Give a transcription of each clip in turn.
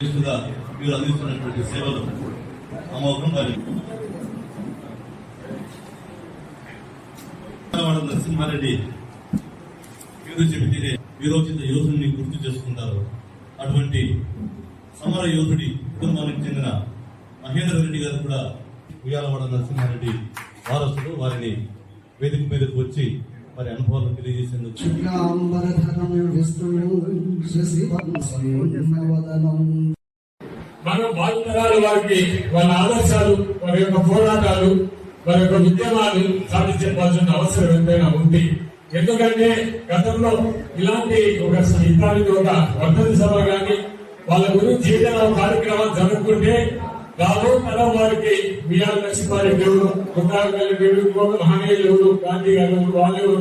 మీరు అందిస్తున్నటువంటి సేవలు అమోఘం మరి నరసింహారెడ్డి పేరు చెబితేనే విరోచిత యోధుని గుర్తు చేసుకుంటారు. అటువంటి సమర యోధుడి కుటుంబానికి చెందిన మహేంద్ర రెడ్డి గారు కూడా ఉయ్యాలవాడ నరసింహారెడ్డి వారసులు. వారిని వేదిక మీదకు వచ్చి వారి అనుభవాలను తెలియజేసేందుకు మన భావితరాల వారికి వాళ్ళ ఆదర్శాలు వారి యొక్క పోరాటాలు వారి యొక్క ఉద్యమాలు చాటి చెప్పాల్సిన అవసరం ఎంతైనా ఉంది. ఎందుకంటే గతంలో ఇలాంటి ఒక ఇలాంటి ఒక వర్ధంతి సభ కానీ వాళ్ళ గురించి ఏదైనా కార్యక్రమాలు జరుపుకుంటే రాబో తరం వారికి బిఆర్ నరసింహారెడ్డి ఎవరు గుండాగల్లి దేవుడు మహనీయులు ఎవరు గాంధీ గారు వాళ్ళు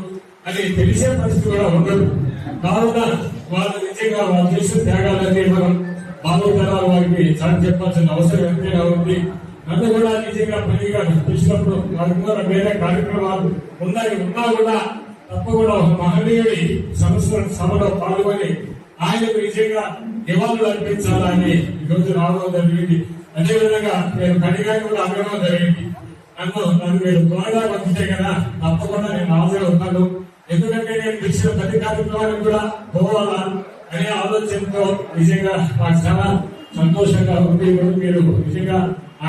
అది అని తెలిసే పరిస్థితి కూడా ఉండదు. కావున వాళ్ళు నిజంగా వాళ్ళు చేసిన త్యాగాలన్నీ మనం బాలోతరాల వారికి చాటి చెప్పాల్సిన అవసరం ఎంతైనా ఉంది. నన్ను కూడా నిజంగా పనిగా పిలిచినప్పుడు వారికి వేరే కార్యక్రమాలు ఉన్నాయి ఉన్నా కూడా తప్పకుండా ఒక మహనీయుడి సంవత్సరం సభలో పాల్గొని ఆయనకు నిజంగా నివాళులు అర్పించాలని ఈరోజు రోజు రావడం జరిగింది. అదేవిధంగా నేను కడిగా కూడా అడగడం జరిగింది. నన్ను నన్ను మీరు త్వరగా వచ్చితే కదా తప్పకుండా నేను హాజరు ఉన్నాను ఎందుకంటే నేను పిలిచిన ప్రతి కార్యక్రమానికి కూడా పోవాలా అనే ఆలోచనతో నిజంగా నాకు చాలా సంతోషంగా ఉంది. మీరు నిజంగా